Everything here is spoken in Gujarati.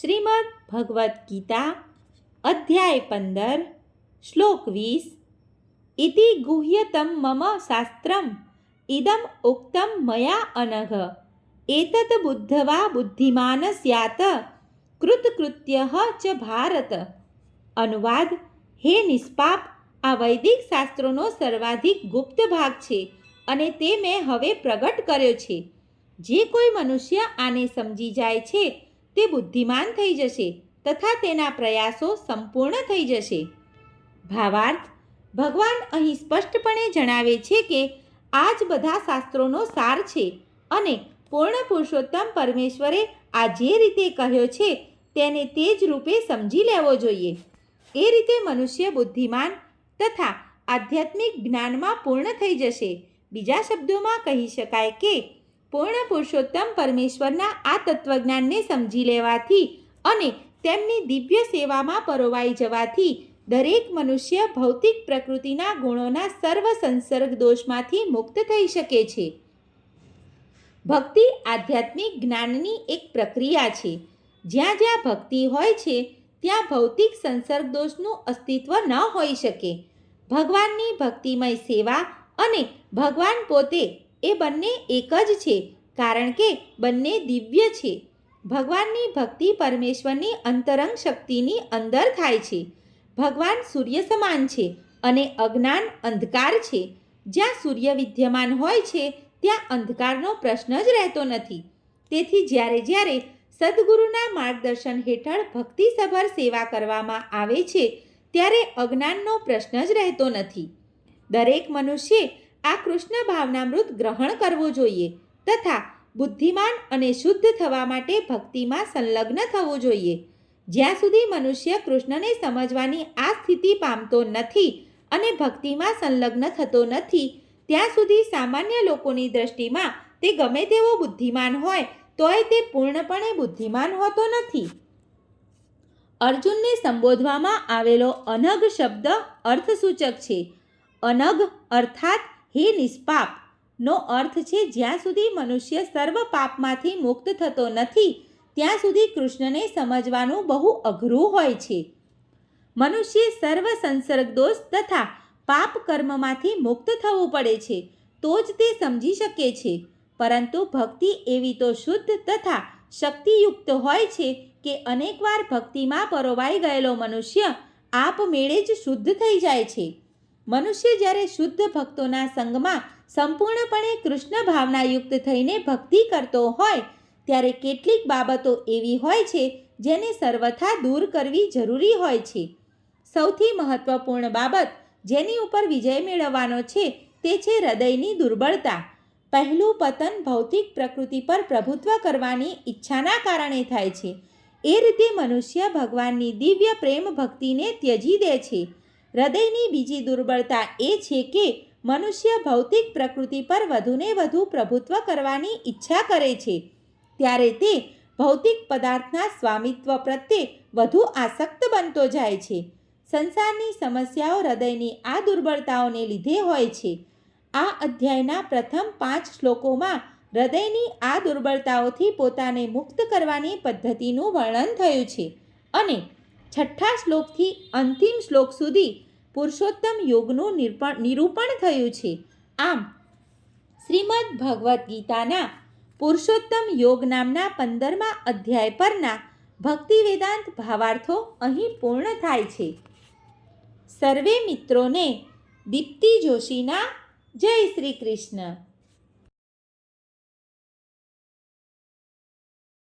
શ્રીમદ ભગવદ્ ગીતા, અધ્યાય પંદર, શ્લોક વીસ. ઇતિ ગુહ્યતમ મમ શાસ્ત્રમ, ઇદમ ઉક્તમ મયા અનઘ. એતત બુદ્ધવા બુદ્ધિમાન સ્યાત કૃતકૃત્ય ચ ભારત. અનુવાદ, હે નિષ્પાપ, આ વૈદિક શાસ્ત્રોનો સર્વાધિક ગુપ્ત ભાગ છે અને તે મેં હવે પ્રગટ કર્યો છે. જે કોઈ મનુષ્ય આને સમજી જાય છે તે બુદ્ધિમાન થઈ જશે તથા તેના પ્રયાસો સંપૂર્ણ થઈ જશે. ભાવાર્થ, ભગવાન અહીં સ્પષ્ટપણે જણાવે છે કે આ જ બધા શાસ્ત્રોનો સાર છે અને પૂર્ણ પુરુષોત્તમ પરમેશ્વરે આ જે રીતે કહ્યો છે તેને તે જ રૂપે સમજી લેવો જોઈએ. એ રીતે મનુષ્ય બુદ્ધિમાન તથા આધ્યાત્મિક જ્ઞાનમાં પૂર્ણ થઈ જશે. બીજા શબ્દોમાં કહી શકાય કે પૂર્ણ પુરુષોત્તમ પરમેશ્વરના આ તત્વજ્ઞાનને સમજી લેવાથી અને તેમની દિવ્ય સેવામાં પરોવાઈ જવાથી દરેક મનુષ્ય ભૌતિક પ્રકૃતિના ગુણોના સર્વ સંસર્ગ દોષમાંથી મુક્ત થઈ શકે છે. ભક્તિ આધ્યાત્મિક જ્ઞાનની એક પ્રક્રિયા છે. જ્યાં જ્યાં ભક્તિ હોય છે, ત્યાં ભૌતિક સંસર્ગ દોષનું અસ્તિત્વ ન હોઈ શકે. ભગવાનની ભક્તિમય સેવા અને ભગવાન પોતે એ બંને એક જ છે, કારણ કે બંને દિવ્ય છે. ભગવાનની ભક્તિ પરમેશ્વરની અંતરંગ શક્તિની અંદર થાય છે. ભગવાન સૂર્ય સમાન છે અને અજ્ઞાન અંધકાર છે. જ્યાં સૂર્ય વિદ્યમાન હોય છે, ત્યાં અંધકારનો પ્રશ્ન જ રહેતો નથી. તેથી જ્યારે જ્યારે સદગુરુના માર્ગદર્શન હેઠળ ભક્તિસભર સેવા કરવામાં આવે છે, ત્યારે અજ્ઞાનનો પ્રશ્ન જ રહેતો નથી. દરેક મનુષ્યે આ કૃષ્ણ ભાવનામૃત ગ્રહણ કરવું જોઈએ તથા બુદ્ધિમાન અને શુદ્ધ થવા માટે ભક્તિમાં સંલગ્ન થવું જોઈએ. જ્યાં સુધી મનુષ્ય કૃષ્ણને સમજવાની આ સ્થિતિ પામતો નથી અને ભક્તિમાં સંલગ્ન થતો નથી, ત્યાં સુધી સામાન્ય લોકોની દ્રષ્ટિમાં તે ગમે તેવો બુદ્ધિમાન હોય, તોય તે પૂર્ણપણે બુદ્ધિમાન હોતો નથી. અર્જુનને સંબોધવામાં આવેલો અનઘ શબ્દ અર્થસૂચક છે. અનઘ અર્થાત હે નિષ્પાપ, નો અર્થ છે જ્યાં સુધી મનુષ્ય સર્વ પાપમાંથી મુક્ત થતો નથી, ત્યાં સુધી કૃષ્ણને સમજવાનું બહુ અઘરું હોય છે. મનુષ્ય સર્વ સંસર્ગ દોષ તથા પાપ કર્મમાંથી મુક્ત થવું પડે છે, તો જ તે સમજી શકે છે. પરંતુ ભક્તિ એવી તો શુદ્ધ તથા શક્તિયુક્ત હોય છે કે અનેકવાર ભક્તિમાં પરોવાઈ ગયેલો મનુષ્ય આપમેળે જ શુદ્ધ થઈ જાય છે. મનુષ્ય જ્યારે શુદ્ધ ભક્તોના સંગમાં સંપૂર્ણપણે કૃષ્ણ ભાવનાયુક્ત થઈને ભક્તિ કરતો હોય, ત્યારે કેટલીક બાબતો એવી હોય છે જેને સર્વથા દૂર કરવી જરૂરી હોય છે. સૌથી મહત્વપૂર્ણ બાબત જેની ઉપર વિજય મેળવવાનો છે તે છે હૃદયની દુર્બળતા. પહેલું પતન ભૌતિક પ્રકૃતિ પર પ્રભુત્વ કરવાની ઈચ્છાના કારણે થાય છે. એ રીતે મનુષ્ય ભગવાનની દિવ્ય પ્રેમ ભક્તિને ત્યજી દે છે. હૃદયની બીજી દુર્બળતા એ છે કે મનુષ્ય ભૌતિક પ્રકૃતિ પર વધુને વધુ પ્રભુત્વ કરવાની ઈચ્છા કરે છે. ત્યારે તે ભૌતિક પદાર્થના સ્વામિત્વ પ્રત્યે વધુ આસક્ત બનતો જાય છે. સંસારની સમસ્યાઓ હૃદયની આ દુર્બળતાઓને લીધે હોય છે. આ અધ્યાયના પ્રથમ પાંચ શ્લોકોમાં હૃદયની આ દુર્બળતાઓથી પોતાને મુક્ત કરવાની પદ્ધતિનું વર્ણન થયું છે. અને છઠ્ઠા શ્લોકથી અંતિમ શ્લોક સુધી પુરુષોત્તમ યોગનું નિરૂપણ થયું છે. આમ, શ્રીમદ ભગવદ્ ગીતાના પુરુષોત્તમ યોગ નામના પંદરમા અધ્યાય પરના ભક્તિ વેદાંત ભાવાર્થો અહીં પૂર્ણ થાય છે. સર્વે મિત્રોને દીપ્તિ જોશીના જય શ્રી કૃષ્ણ.